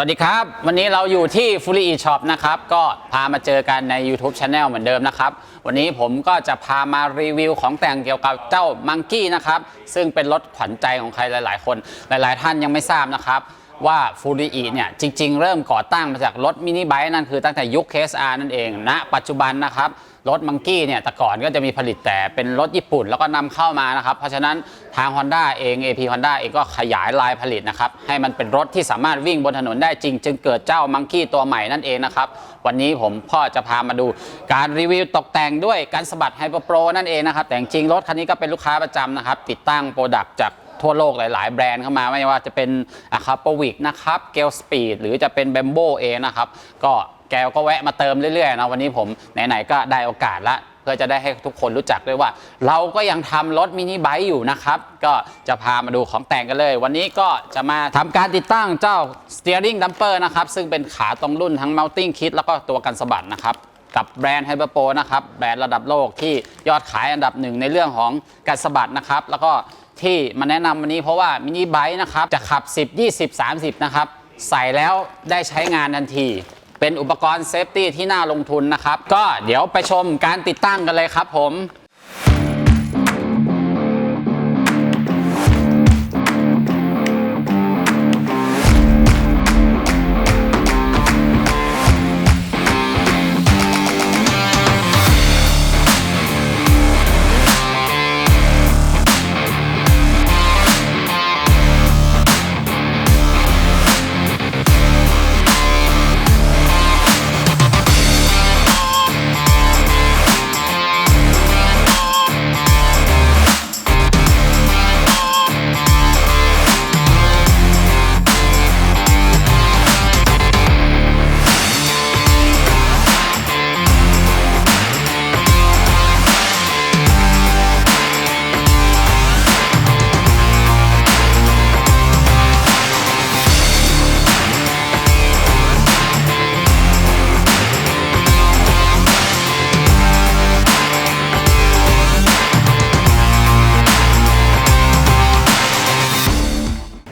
วัสดีครับ วันนี้เราอยู่ที่ f u l l y e Shop นะครับ ก็พามาเจอกันใน YouTube Channel เหมือนเดิมนะครับ วันนี้ผมก็จะพามารีวิวของแต่งเกี่ยวกับเจ้ามังกี้นะครับ ซึ่งเป็นรถขวัญใจของใครหลาย ๆ คน หลาย ๆ ท่านยังไม่ทราบนะครับ ว่า f u l l y e เนี่ยจริง ๆ เริ่มก่อตั้งมาจากรถมินิไบค์นั่นคือตั้งแต่ยุค KSR นั่นเองณปัจจุบันนะครับรถมังกี้เนี่ยแต่ก่อนก็จะมีผลิตแต่เป็นรถญี่ปุ่นแล้วก็นำเข้ามานะครับ เพราะฉะนั้นทาง Honda เอง AP Honda เองก็ขยายลายผลิตนะครับ ให้มันเป็นรถที่สามารถวิ่งบนถนนได้จริง จึงเกิดเจ้ามังกี้ตัวใหม่นั่นเองนะครับ วันนี้ผมพ่อจะพามาดูการรีวิวตกแต่งด้วยการสะบัดไฮเปอร์โปรนั่นเองนะครับ แต่จริงรถคันนี้ก็เป็นลูกค้าประจำนะครับ ติดตั้งโปรดักต์จาก ทั่วโลกหลาย ๆ แบรนด์เข้ามาไม่ว่าจะเป็นอะคาปวิกนะครับเกลสปีดหรือจะเป็นแบมโบเองนะครับก็แกวก็แวะมาเติมเรื่อยๆนะวันนี้ผมไหนๆก็ได้โอกาสละเพื่อจะได้ให้ทุกคนรู้จักด้วยว่า เราก็ยังทำรถมินิไบค์อยู่นะครับ ก็จะพามาดูของแต่งกันเลย วันนี้ก็จะมาทำการติดตั้งเจ้า steering dumper นะครับ ซึ่งเป็นขาตรงรุ่นทั้ง mounting kit แล้วก็ตัวกันสะบัดนะครับกับแบรนด์ไฮเปอร์โปนะครับ แบรนด์ระดับโลกที่ยอดขายอันดับหนึ่งในเรื่องของการสะบัดนะครับ แล้วก็ ที่มาแนะนำวันนี้เพราะว่ามินิไบค์นะครับจะขับ 10 20 30 นะครับ ใส่แล้วได้ใช้งานทันที เป็นอุปกรณ์เซฟตี้ที่น่าลงทุนนะครับ ก็เดี๋ยวไปชมการติดตั้งกันเลยครับผม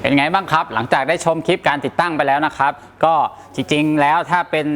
เป็นไงบ้างครับ หลังจากได้ชมคลิปการติดตั้งไปแล้วนะครับ ก็จริงๆแล้วถ้าเป็น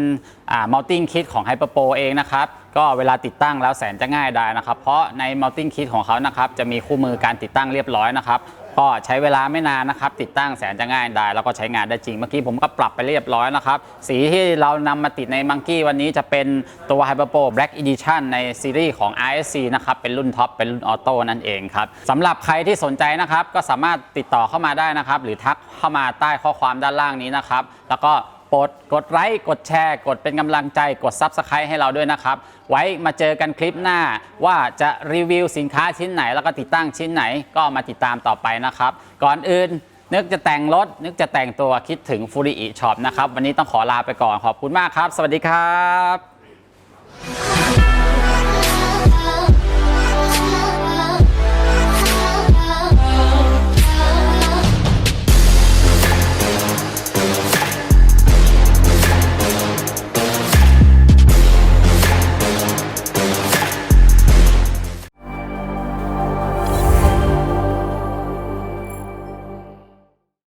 มัลติ n คิดของ Hyperpro เองนะครับ ก็เวลาติดตั้งแล้วแสนจะง่ายได้นะครับ เพราะในมัลติ n คิดของเขานะครับ จะมีคู่มือการติดตั้งเรียบร้อยนะครับ ก็ใช้เวลาไม่นานนะครับติดตั้งแสนจะง่ายได้แล้วก็ใช้งานได้จริงเมื่อกี้ผมก็ปรับไปเรียบร้อยนะครับ สีที่เรานำมาติดในมังกี้วันนี้จะเป็นตัว Hyperpro Black Edition ในซีรีส์ของ ISC นะครับเป็นรุ่นท็อปเป็นรุ่นออโต้นั่นเองครับสำหรับใครที่สนใจนะครับก็สามารถติดต่อเข้ามาได้นะครับ หรือทักเข้ามาใต้ข้อความด้านล่างนี้นะครับ แล้วก็ ปดกดไลค์กดแชร์ กดเป็นกำลังใจกด s u b สไครต์ให้เราด้วยนะครับ ไว้มาเจอกันคลิปหน้าว่าจะรีวิวสินค้าชิ้นไหน แล้วก็ติดตั้งชิ้นไหนก็มาติดตามต่อไปนะครับ ก่อนอื่น นึกจะแต่งรถ นึกจะแต่งตัวคิดถึงฟูริอิช็อปนะครับ วันนี้ต้องขอลาไปก่อนขอบคุณมากครับ สวัสดีครับ